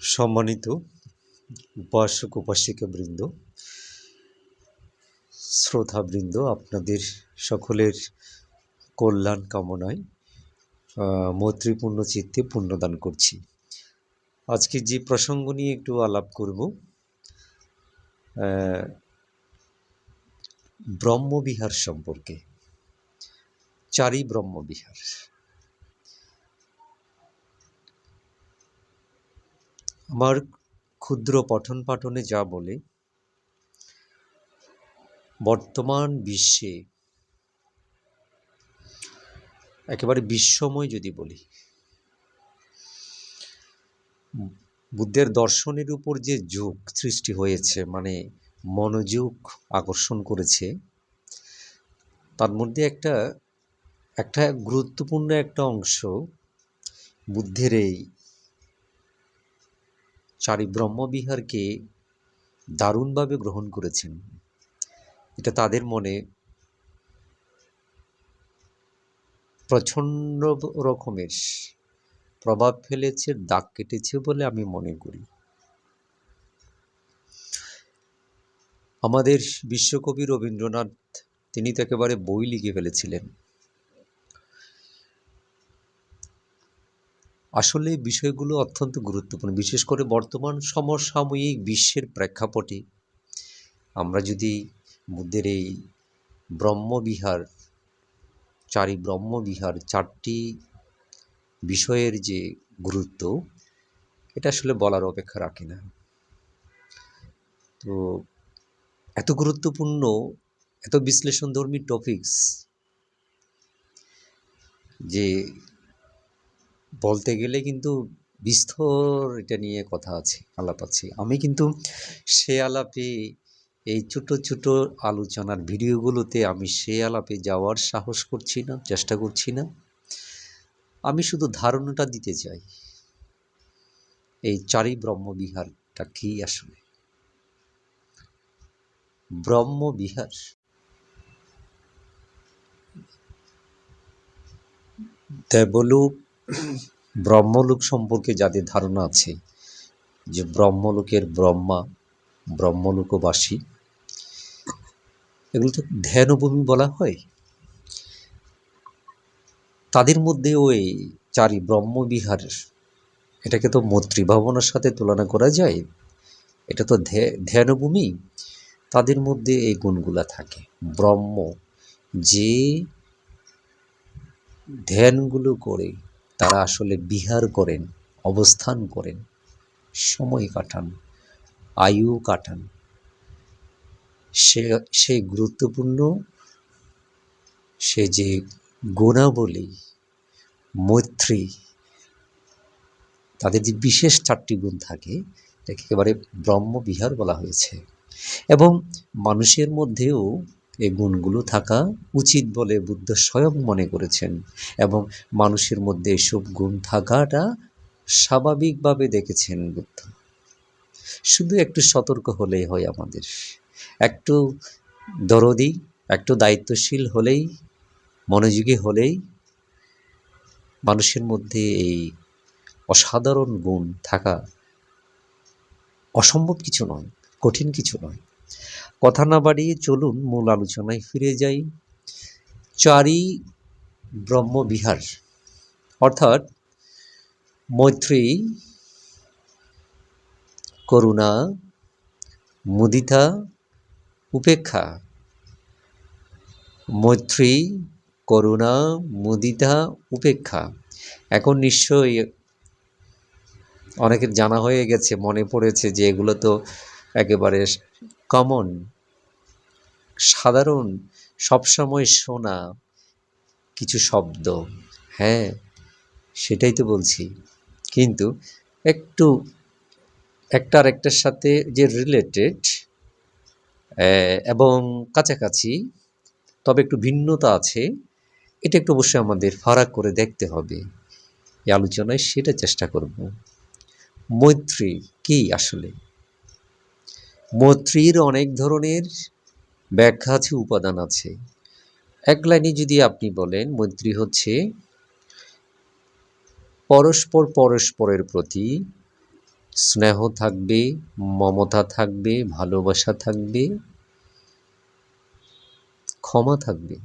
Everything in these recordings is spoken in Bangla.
সম্মানিত উপাসক উপাসিকাবৃন্দ শ্রোতাবৃন্দ, আপনাদের সকলের কল্যাণ কামনায় মৈত্রীপূর্ণ চিত্তে পুণ্যদান করছি। আজকে যে প্রসঙ্গ নিয়ে একটু আলাপ করব ব্রহ্মবিহার সম্পর্কে। চারি ব্রহ্মবিহার। আমার ক্ষুদ্র পঠন পাঠনে যা বলে, বর্তমান বিশ্বে একেবারে বিশ্বময় যদি বলি, বুদ্ধের দর্শনের উপর যে যোগ সৃষ্টি হয়েছে মানে মনোযোগ আকর্ষণ করেছে, তার মধ্যে একটা একটা গুরুত্বপূর্ণ একটা অংশ বুদ্ধের এই চারি ব্রহ্মবিহারকে দারুণভাবে গ্রহণ করেছেন। এটা তাদের মনে প্রচণ্ড রকমের প্রভাব ফেলেছে, দাগ কেটেছে বলে আমি মনে করি। আমাদের বিশ্বকবি রবীন্দ্রনাথ, তিনি তো একেবারে বই লিখে ফেলেছিলেন। আসলে বিষয়গুলো অত্যন্ত গুরুত্বপূর্ণ, বিশেষ করে বর্তমান সমসাময়িক বিশ্বের প্রেক্ষাপটে। আমরা যদি বুদ্ধের এই ব্রহ্মবিহার, চারি ব্রহ্মবিহার চারটি বিষয়ের যে গুরুত্ব, এটা আসলে বলার অপেক্ষা রাখে না। তো এত গুরুত্বপূর্ণ, এত বিশ্লেষণধর্মী টপিকস যে বলতে গেলে কিন্তু বিস্তর এটা নিয়ে কথা আছে, আলাপ আছে। আমি কিন্তু সে আলাপে, এই ছোট ছোট আলোচনার ভিডিওগুলোতে আমি সে আলাপে যাওয়ার সাহস করছি না, চেষ্টা করছি না। আমি শুধু ধারণাটা দিতে চাই, এই চারি ব্রহ্মবিহারটা কি আসলে? ব্রহ্মবিহার। দেবলোক ব্রহ্মলোক সম্পর্কে যাদের ধারণা আছে যে ব্রহ্মলোকের ব্রহ্মা, ব্রহ্মলোকবাসী, এগুলো তো ধ্যানভূমি বলা হয়। তাদের মধ্যে ওই চারি ব্রহ্মবিহার এটাকে তো মৈত্রী ভাবনার সাথে তুলনা করা যায়, এটা তো ধ্যা- ধ্যানভূমি, তাদের মধ্যে এই গুণগুলা থাকে। ব্রহ্ম যে ধ্যানগুলো করে তারা আসলে বিহার করেন, অবস্থান করেন, সময় কাটান, আয়ু কাটান। সে সেই গুরুত্বপূর্ণ, সে যে গুণাবলী, মৈত্রী, তাদের যে বিশেষ চারটি গুণ থাকে, এটাকে একেবারে ব্রহ্মবিহার বলা হয়েছে। এবং মানুষের মধ্যেও এই গুণগুলো থাকা উচিত বলে বুদ্ধ স্বয়ং মনে করেছেন এবং মানুষের মধ্যে এসব গুণ থাকাটা স্বাভাবিকভাবে দেখেছেন বুদ্ধ। শুধু একটু সতর্ক হলেই হয় আমাদের। একটু দরদি, একটু দায়িত্বশীল হলেই, মনোযোগী হলেই মানুষের মধ্যে এই অসাধারণ গুণ থাকা অসম্ভব কিছু নয়, কঠিন কিছু নয়। কথা না বাড়িয়ে চলুন মূল আলোচনায় ফিরে যাই। চারি ব্রহ্মবিহার, অর্থাৎ মৈত্রী, করুণা, মুদিতা, উপেক্ষা। মৈত্রী, করুণা, মুদিতা, উপেক্ষা। এখন নিশ্চয়ই অনেকের জানা হয়ে গেছে, মনে পড়েছে যে এগুলো তো একেবারে কমন, সাধারণ, সবসময় শোনা কিছু শব্দ। হ্যাঁ সেটাই তো বলছি। কিন্তু একটু, একটা আরেকটার সাথে যে রিলেটেড এবং কাছাকাছি, তবে একটু ভিন্নতা আছে, এটা একটু অবশ্যই আমাদের ফারাক করে দেখতে হবে। এই আলোচনায় সেটা চেষ্টা করব। মৈত্রী, কি আসলে? মৈত্রীর অনেক ধরনের ব্যাখ্যা আছে, উপাদান আছে। এক লাইনে যদি আপনি বলেন, মৈত্রী হচ্ছে পরস্পর পরস্পরের প্রতি স্নেহ থাকবে, মমতা থাকবে, ভালোবাসা থাকবে, ক্ষমা থাকবে।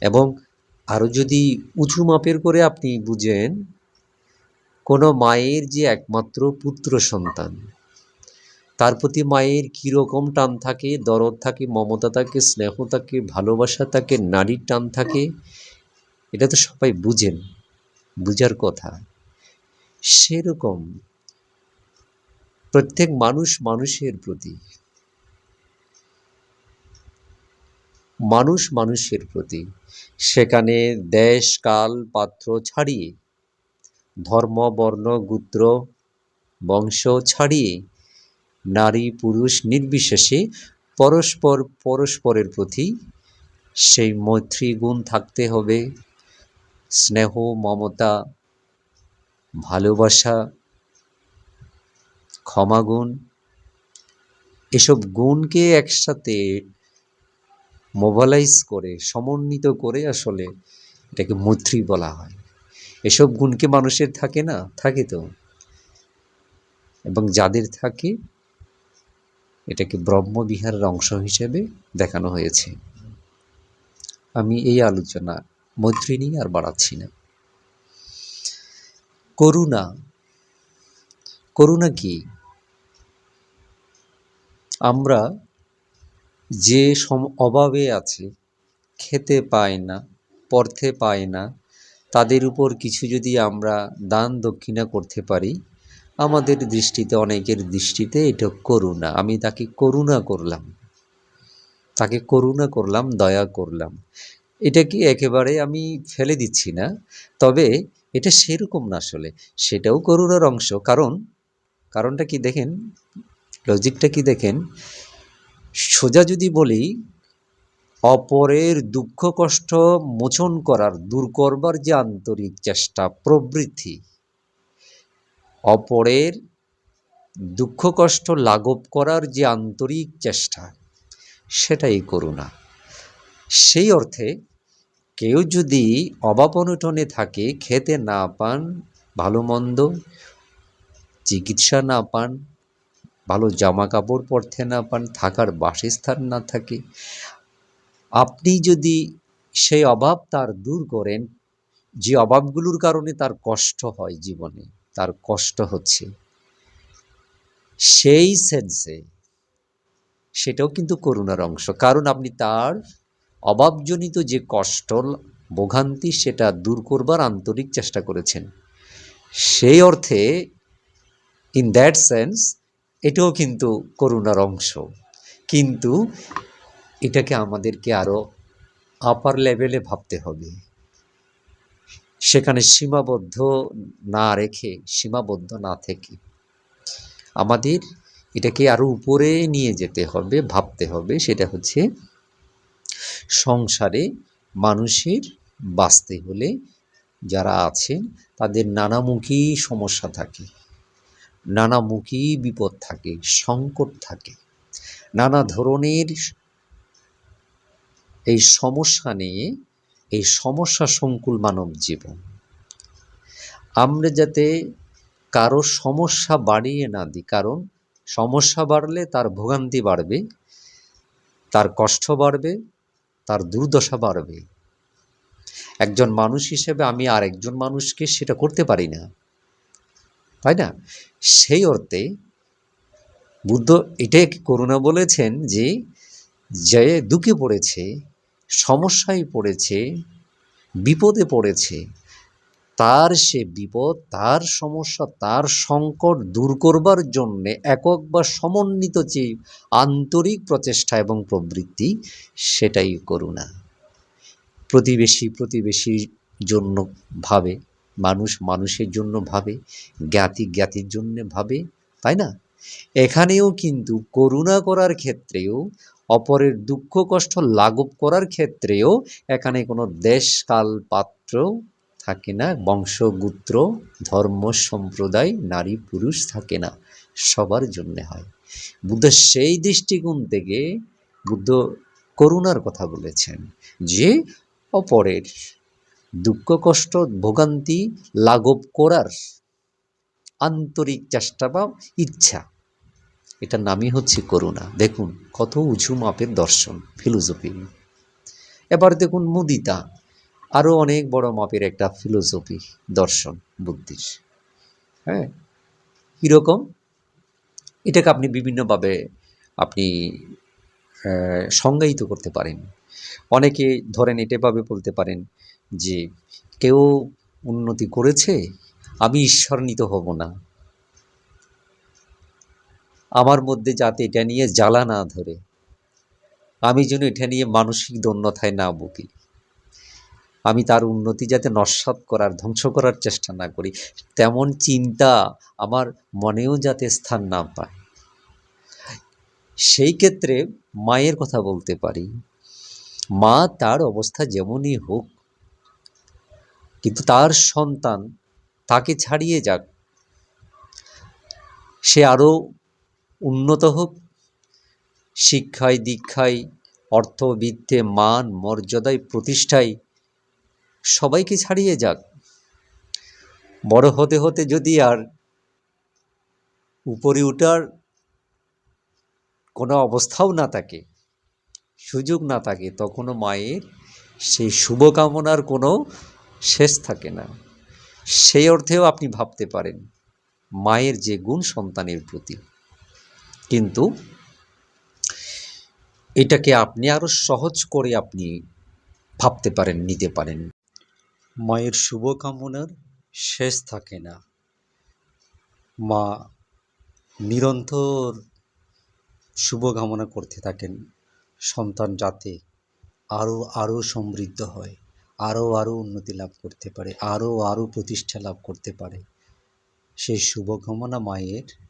এবং আরও যদি উঁচু মাপের করে আপনি বুঝেন কোনো মায়ের যে একমাত্র পুত্র সন্তান। তার প্রতি মায়ের কীরকম টান থাকে, দরদ থাকে, মমতা থাকে, স্নেহ থাকে, ভালোবাসা থাকে, নারীর টান থাকে, এটা তো সবাই বুঝেন, বুঝার কথা। সেরকম প্রত্যেক মানুষ মানুষের প্রতি, মানুষ মানুষের প্রতি। সেখানে দেশ, কাল, পাত্র ছাড়িয়ে ধর্ম, বর্ণ গোত্র বংশ ছাড়িয়ে নারী, পুরুষ নির্বিশেষে পরস্পর, পরস্পরের প্রতি সেই মৈত্রী গুণ থাকতে হবে। স্নেহ, মমতা, ভালোবাসা ক্ষমাগুণ এসব গুণকে একসাথে মোবালাইজ করে, সমন্বিত করে আসলে এটাকে মৈত্রী বলা হয়। এসব গুণকে মানুষের থাকে না? থাকে তো। এবং যাদের থাকে, এটাকে ব্রহ্মবিহারের অংশ হিসেবে দেখানো হয়েছে। আমি এই আলোচনা মৈত্রী নিয়ে আর বাড়াচ্ছি না। করুণা। করুণা কি? আমরা যে সম, অভাবে আছে, খেতে পায় না, পড়তে পায় না তাদের উপর কিছু যদি আমরা দান দক্ষিণা করতে পারি, আমাদের দৃষ্টিতে, অনেকের দৃষ্টিতে এটা করুণা। আমি তাকে করুণা করলাম। তাকে করুণা করলাম, দয়া করলাম। এটা কি একেবারে আমি ফেলে দিচ্ছি না, তবে এটা সেরকম না আসলে। সেটাও করুণার অংশ। কারণ, কারণটা কি দেখেন? লজিকটা কি দেখেন? সোজা যদি বলি অপরের দুঃখ, কষ্ট মোচন করার দূর করবার যে আন্তরিক চেষ্টা, প্রবৃত্তি। অপরের দুঃখ, কষ্ট লাঘব করার যে আন্তরিক চেষ্টা, সেটাই করুণা। সেই অর্থে কেউ যদি অভাব অনটনে থাকে, খেতে না পান, ভালো মন্দ, চিকিৎসা না পান, ভালো জামা কাপড় পরতে না পান, থাকার বাসস্থান না থাকে আপনি যদি সেই অভাব তার দূর করেন, যে অভাবগুলোর কারণে তার কষ্ট হয় জীবনে, তার কষ্ট হচ্ছে, সেই সেন্সে সেটাও কিন্তু করুণার অংশ। কারণ আপনি তার অভাবজনিত যে কষ্ট, ভোগান্তি সেটা দূর করবার আন্তরিক চেষ্টা করেছেন। সেই অর্থে ইন দ্যাট সেন্স এটাও কিন্তু করুণার অংশ। কিন্তু এটাকে আমাদেরকে আরও আপার লেভেলে ভাবতে হবে। সেখানে সীমাবদ্ধ না রেখে, সীমাবদ্ধ না থেকে আমাদের এটাকে আরও উপরে নিয়ে যেতে হবে, ভাবতে হবে। সেটা হচ্ছে সংসারে মানুষের বাঁচতে হলে যারা আছেন, তাদের নানামুখী সমস্যা থাকে, নানামুখী বিপদ থাকে, সংকট থাকে, নানা ধরনের এই সমস্যা নিয়ে, এই সমস্যা সংকুল মানব জীবন। আমরা যাতে কারও সমস্যা বাড়িয়ে না দিই, কারণ সমস্যা বাড়লে তার ভোগান্তি বাড়বে, তার কষ্ট বাড়বে, তার দুর্দশা বাড়বে। একজন মানুষ হিসেবে আমি আর একজন মানুষকে সেটা করতে পারি না। তাই না? সেই অর্থে বুদ্ধ এটাই করুণা বলেছেন যে যে দুঃখে পড়েছে সমস্যায় পড়েছে, বিপদে পড়েছে, তার সে বিপদ, তার সমস্যা, তার সংকট দূর করবার জন্যে একক বা সমন্বিত যে আন্তরিক প্রচেষ্টা এবং প্রবৃত্তি, সেটাই করুণা। প্রতিবেশী প্রতিবেশীর জন্য ভাবে, মানুষ মানুষের জন্য ভাবে, জ্ঞাতি জ্ঞাতির জন্য ভাবে, তাই না? এখানেও কিন্তু করুণা করার ক্ষেত্রেও অপরের দুঃখ, কষ্ট লাঘব করার ক্ষেত্রেও এখানে কোনো দেশ কাল পাত্র থাকে না, বংশগুত্র, ধর্ম, সম্প্রদায়, নারী, পুরুষ থাকে না, সবার জন্যে হয়। বুদ্ধ সেই দৃষ্টিকোণ থেকে বুদ্ধ করুণার কথা বলেছেন যে অপরের দুঃখ, কষ্ট, ভোগান্তি লাঘব করার আন্তরিক চেষ্টা বা ইচ্ছা এটার নামই হচ্ছে করুণা। দেখুন, কত উঁচু মাপের দর্শন ফিলোসফি এবার দেখুন মুদিতা আরও অনেক বড় মাপের একটা ফিলোসফি দর্শন, বুদ্ধির। হ্যাঁ? কীরকম? এটাকে আপনি বিভিন্নভাবে আপনি সংজ্ঞায়িত করতে পারেন। অনেকে ধরেন এটাভাবে বলতে পারেন যে, কেউ উন্নতি করেছে, আমি ঈশ্বরান্বিত হব না। আমার মধ্যে যাতে এটা নিয়ে জ্বালা না ধরে। আমি যেন এটা নিয়ে মানসিক দন্যথায় না ভুগি। আমি তার উন্নতি যাতে নস্বাত করার, ধ্বংস করার চেষ্টা না করি। তেমন চিন্তা আমার মনেও যাতে স্থান না পায়। সেই ক্ষেত্রে মায়ের কথা বলতে পারি। মা তার অবস্থা যেমনই হোক, কিন্তু তার সন্তান তাকে ছাড়িয়ে যাক। সে আরও উন্নত হোক। শিক্ষায়, দীক্ষায় অর্থবিত্তে মান, মর্যাদায় প্রতিষ্ঠায় সবাইকে ছাড়িয়ে যাক। বড় হতে হতে যদি আর উপরে উঠার কোনো অবস্থাও না থাকে, সুযোগ না থাকে, তখনও মায়ের সেই শুভকামনার কোনো শেষ থাকে না। সেই অর্থেও আপনি ভাবতে পারেন, মায়ের যে গুণ সন্তানের প্রতি। কিন্তু এটাকে আপনি আরও সহজ করে আপনি ভাবতে পারেন, নিতে পারেন। মায়ের শুভকামনার শেষ থাকে না। মা নিরন্তর শুভকামনা করতে থাকেন। সন্তান যাতে আরও আরও সমৃদ্ধ হয় আরও আরও উন্নতি লাভ করতে পারে আরও আরও প্রতিষ্ঠা লাভ করতে পারে। সেই শুভকামনা মায়ের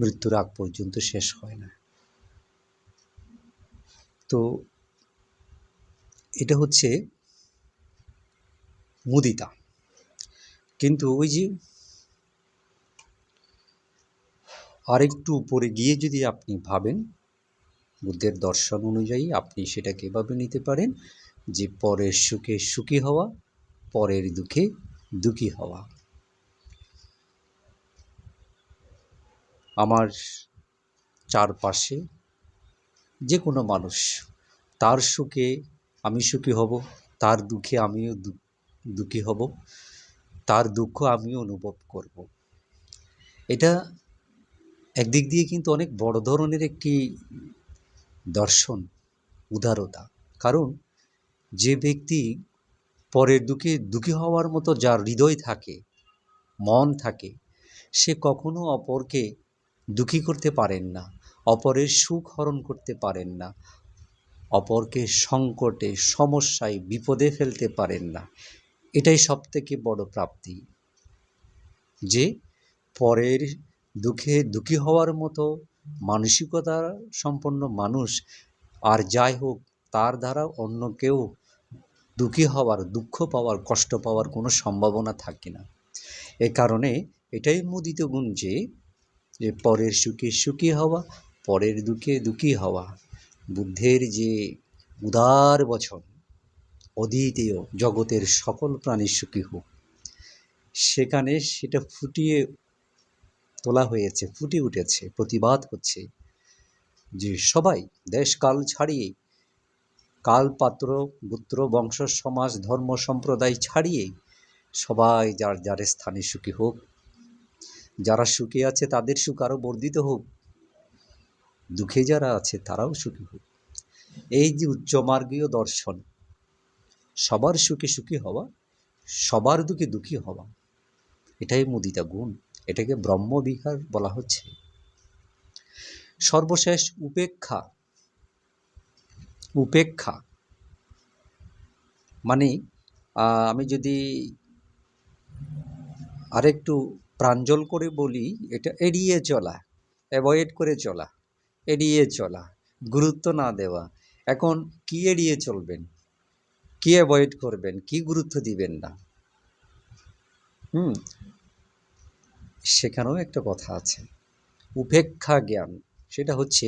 মৃত্যুর আগ পর্যন্ত শেষ হয় না। তো এটা হচ্ছে মুদিতা। কিন্তু ওই যে আরেকটু উপরে গিয়ে যদি আপনি ভাবেন, বুদ্ধের দর্শন অনুযায়ী আপনি সেটাকে এভাবে নিতে পারেন যে পরের সুখে সুখী হওয়া, পরের দুঃখে দুঃখী হওয়া। আমার চারপাশে যে কোনো মানুষ, তার সুখে আমি সুখী হব, তার দুঃখে আমিও দুঃখী হব, তার দুঃখ আমিও অনুভব করব। এটা একদিক দিয়ে কিন্তু অনেক বড় ধরনের একটি দর্শন, উদারতা। কারণ যে ব্যক্তি পরের দুঃখে দুঃখী হওয়ার মতো যার হৃদয় থাকে, মন থাকে, সে কখনো অপরকে দুঃখী করতে পারেন না, অপরের সুখ হরণ করতে পারেন না, অপরকে সংকটে, সমস্যায়, বিপদে ফেলতে পারেন না। এটাই সব থেকে বড় প্রাপ্তি। যে পরের দুঃখে দুঃখী হওয়ার মতো মানসিকতা সম্পন্ন মানুষ আর যাই হোক, তার দ্বারা অন্য কেউ দুঃখী হওয়ার, দুঃখ পাওয়ার, কষ্ট পাওয়ার কোনো সম্ভাবনা থাকে না। এ কারণে এটাই মুদিত গুণ যে যে পরের সুখে সুখী হওয়া, পরের দুঃখে দুঃখী হওয়া, বুদ্ধের যে উদার বচন, অদ্বিতীয় জগতের সকল প্রাণী সুখী হোক। সেখানে সেটা ফুটিয়ে তোলা হয়েছে, ফুটে উঠেছে, প্রতিবাদ হচ্ছে যে সবাই দেশ কাল ছাড়িয়ে কাল পাত্র গোত্র বংশ, সমাজ, ধর্ম, সম্প্রদায় ছাড়িয়ে সবাই যার যার স্থানে সুখী হোক। যারা সুখে আছে তাদের সুখ আরও বর্ধিত হোক। দুঃখে যারা আছে তারাও সুখী হোক। এই যে উচ্চমার্গীয় দর্শন, সবার সুখে সুখী হওয়া, সবার দুঃখে দুঃখী হওয়া, এটাই মুদিতা গুণ। এটাকে ব্রহ্মবিহার বলা হচ্ছে। সর্বশেষ উপেক্ষা উপেক্ষা মানে আমি যদি আরেকটু প্রাঞ্জল করে বলি, এটা এড়িয়ে চলা অ্যাভয়েড করে চলা, এড়িয়ে চলা, গুরুত্ব না দেওয়া। এখন কি এড়িয়ে চলবেন? কি অ্যাভয়েড করবেন? কি গুরুত্ব দিবেন না? হুম, সেখানেও একটা কথা আছে। উপেক্ষা জ্ঞান, সেটা হচ্ছে,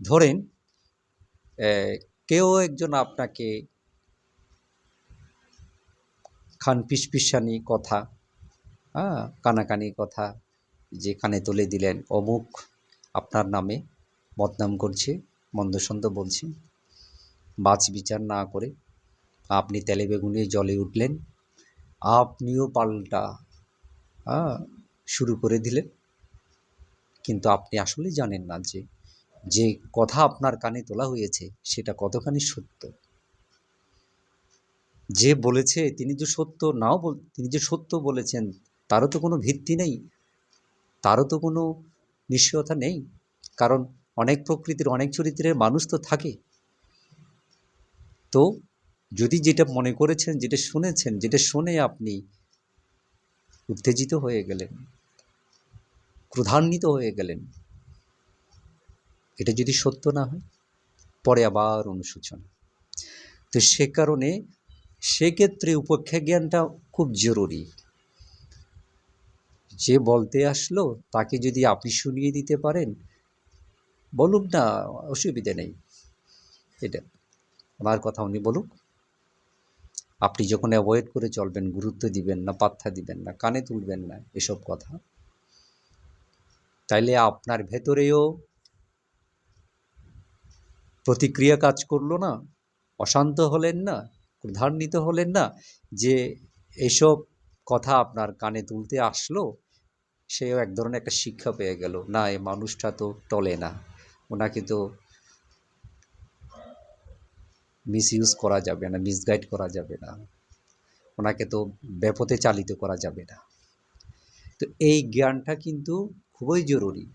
ধরেন কেউ একজন আপনাকে খান পিসপিসানি কথা হ্যাঁ কানাকানি কথা যে কানে তুলে দিলেন, অমুক আপনার নামে বদনাম করছে, মন্দসন্দ বলছে। বাছ বিচার না করে আপনি তেলে বেগুনে জলে উঠলেন, আপনিও পাল্টা হ্যাঁ শুরু করে দিলেন। কিন্তু আপনি আসলে জানেন না যে যে কথা আপনার কানে তোলা হয়েছে সেটা কতখানি সত্য। যে বলেছে, তিনি যে সত্য নাও তিনি যে সত্য বলেছেন তারও তো কোনো ভিত্তি নেই। তারও তো কোনো নিশ্চয়তা নেই। কারণ অনেক প্রকৃতির, অনেক চরিত্রের মানুষ তো থাকে। তো যদি যেটা মনে করেছেন, যেটা শুনেছেন, যেটা শুনে আপনি উত্তেজিত হয়ে গেলেন, ক্রোধান্বিত হয়ে গেলেন, এটা যদি সত্য না হয়, পরে আবার অনুশোচনা। তো সে কারণে সেক্ষেত্রে উপেক্ষা জ্ঞানটা খুব জরুরি। যে বলতে আসলো, তাকে যদি আপনি শুনিয়ে দিতে পারেন বলুক না, অসুবিধে নেই। এটা ওনার কথা উনি বলুক। আপনি যখন অ্যাভয়েড করে চলবেন, গুরুত্ব দিবেন না, পাত্তা দিবেন না, কানে তুলবেন না এসব কথা, তাইলে আপনার ভেতরেও প্রতিক্রিয়া কাজ করল না, অশান্ত হলেন না, ক্রধান্বিত হলেন না যে এসব কথা আপনার কানে তুলতে আসলো সেও এক ধরনের একটা শিক্ষা পেয়ে গেল, না, এই মানুষটা তো টলে না। ওনাকে তো মিস ইউজ করা যাবে না মিসগাইড করা যাবে না। ওনাকে তো ব্যাপতে চালিত করা যাবে না। তো এই জ্ঞানটা কিন্তু খুবই জরুরি,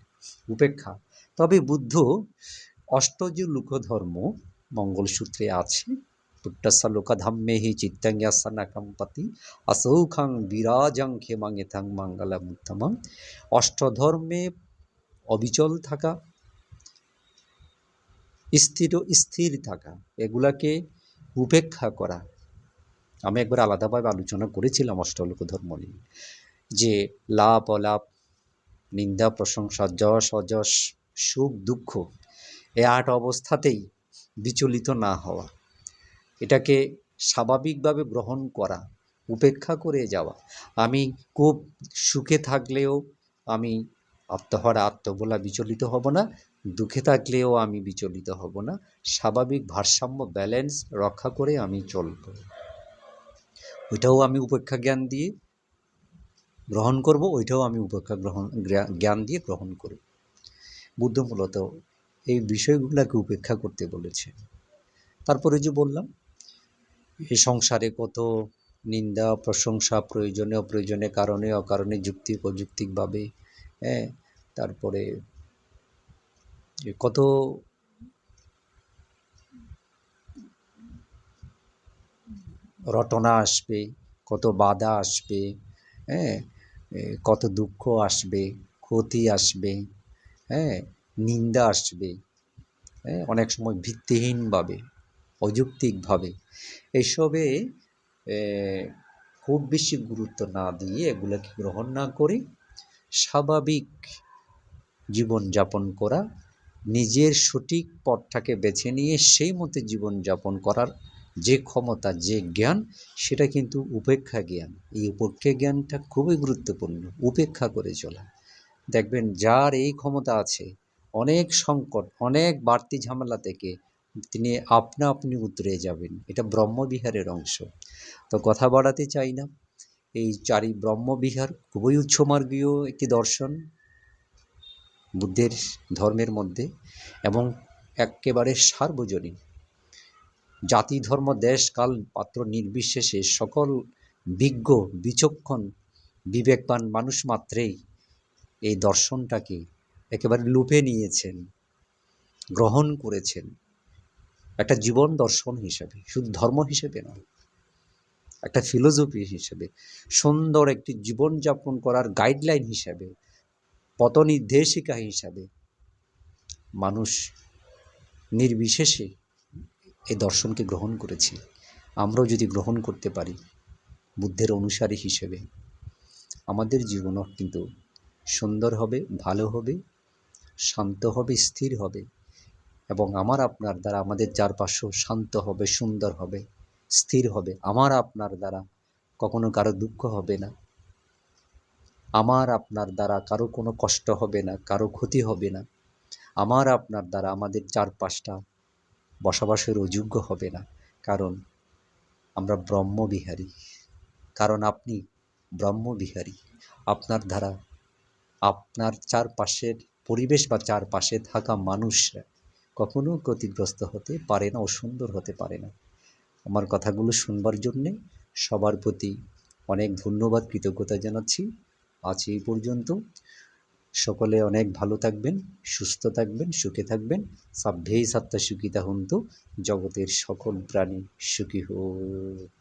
উপেক্ষা। তবে বুদ্ধ অষ্টজ লোকধর্ম মঙ্গলসূত্রে আছে। পুট্টাসা লোকাধাম্যে হি চিত্তাঙ্গাসানা কাম্পাতি আসৌখাং বিরাজাং খেমাং এথাং মাঙ্গালা উত্তমাং অষ্টধর্মে অবিচল থাকা স্থির স্থির থাকা এগুলাকে উপেক্ষা করা। আমি একবার আলাদাভাবে আলোচনা করেছিলাম অষ্টলোক ধর্ম নিয়ে যে লাভ, অলাভ, নিন্দা, প্রশংসা, যশ, অযশ, সুখ, দুঃখ, এ আট অবস্থাতেই বিচলিত না হওয়া। এটাকে স্বাভাবিকভাবে গ্রহণ করা, উপেক্ষা করে যাওয়া। আমি খুব সুখে থাকলেও আমি আত্মহারা, আত্মবোলা বিচলিত হব না, দুঃখে থাকলেও আমি বিচলিত হব না। স্বাভাবিক ভারসাম্য ব্যালেন্স রক্ষা করে আমি চলব। ওইটাও আমি উপেক্ষা জ্ঞান দিয়ে গ্রহণ করব, ওইটাও আমি উপেক্ষা গ্রহণ জ্ঞান দিয়ে গ্রহণ করব। বুদ্ধ মূলত এই বিষয়গুলোকে উপেক্ষা করতে বলেছে। তারপরে যে বললাম এই সংসারে কত নিন্দা, প্রশংসা, প্রয়োজনে অপ্রয়োজনে, কারণে অকারণে যুক্তিক অযুক্তিকভাবে হ্যাঁ? তারপরে কত রটনা আসবে, কত বাধা আসবে হ্যাঁ? কত দুঃখ আসবে, ক্ষতি আসবে হ্যাঁ? নিন্দা আসবে হ্যাঁ? অনেক সময় ভিত্তিহীনভাবে। অযৌক্তিকভাবে। এসবে খুব বেশি গুরুত্ব না দিয়ে এগুলোকে গ্রহণ না করে স্বাভাবিক জীবনযাপন করা, নিজের সঠিক পথটাকে বেছে নিয়ে সেই মতে জীবনযাপন করার যে ক্ষমতা, যে জ্ঞান, সেটা কিন্তু উপেক্ষা জ্ঞান। এই উপেক্ষা জ্ঞানটা খুবই গুরুত্বপূর্ণ, উপেক্ষা করে চলা। দেখবেন, যার এই ক্ষমতা আছে, অনেক সংকট, অনেক বাড়তি ঝামেলা থেকে তিনি আপনা আপনি উতরে যাবেন। এটা ব্রহ্মবিহারের অংশ। তো কথা বাড়াতে চাই না। এই চারি ব্রহ্মবিহার খুবই উচ্চমার্গীয় একটি দর্শন বুদ্ধের ধর্মের মধ্যে এবং একেবারে সার্বজনীন। জাতি, ধর্ম, দেশ, কাল, পাত্র নির্বিশেষে সকল বিজ্ঞ, বিচক্ষণ, বিবেকবান মানুষ মাত্রেই এই দর্শনটাকে একেবারে লুপে নিয়েছেন, গ্রহণ করেছেন। একটা জীবন দর্শন হিসেবে, শুধু ধর্ম হিসেবে নয়, একটা ফিলোসফি হিসেবে, সুন্দর একটি জীবনযাপন করার গাইডলাইন হিসাবে পথ নির্দেশিকা হিসাবে মানুষ নির্বিশেষে এই দর্শনকে গ্রহণ করেছি। আমরাও যদি গ্রহণ করতে পারি বুদ্ধের অনুসারী হিসেবে, আমাদের জীবনও কিন্তু সুন্দর হবে, ভালো হবে, শান্ত হবে, স্থির হবে। এবং আমার আপনার দ্বারা আমাদের চারপাশেও শান্ত হবে, সুন্দর হবে, স্থির হবে। আমার আপনার দ্বারা কখনো কারও দুঃখ হবে না। আমার আপনার দ্বারা কারও কোনো কষ্ট হবে না, কারও ক্ষতি হবে না। আমার আপনার দ্বারা আমাদের চারপাশটা বসবাসের অযোগ্য হবে না। কারণ আমরা ব্রহ্মবিহারী। কারণ আপনি ব্রহ্মবিহারী। আপনার দ্বারা আপনার চারপাশের পরিবেশ বা চারপাশে থাকা মানুষরা কখনো ক্ষতিগ্রস্ত হতে পারে না ও সুন্দর হতে পারে না। আমার কথাগুলো শুনবার জন্যে সবার প্রতি অনেক ধন্যবাদ, কৃতজ্ঞতা জানাচ্ছি। আজ এই পর্যন্ত। সকলে অনেক ভালো থাকবেন, সুস্থ থাকবেন, সুখে থাকবেন। সাভ্যেই সাত্তা সুখিতা হন্তু জগতের সকল প্রাণী সুখী হোক।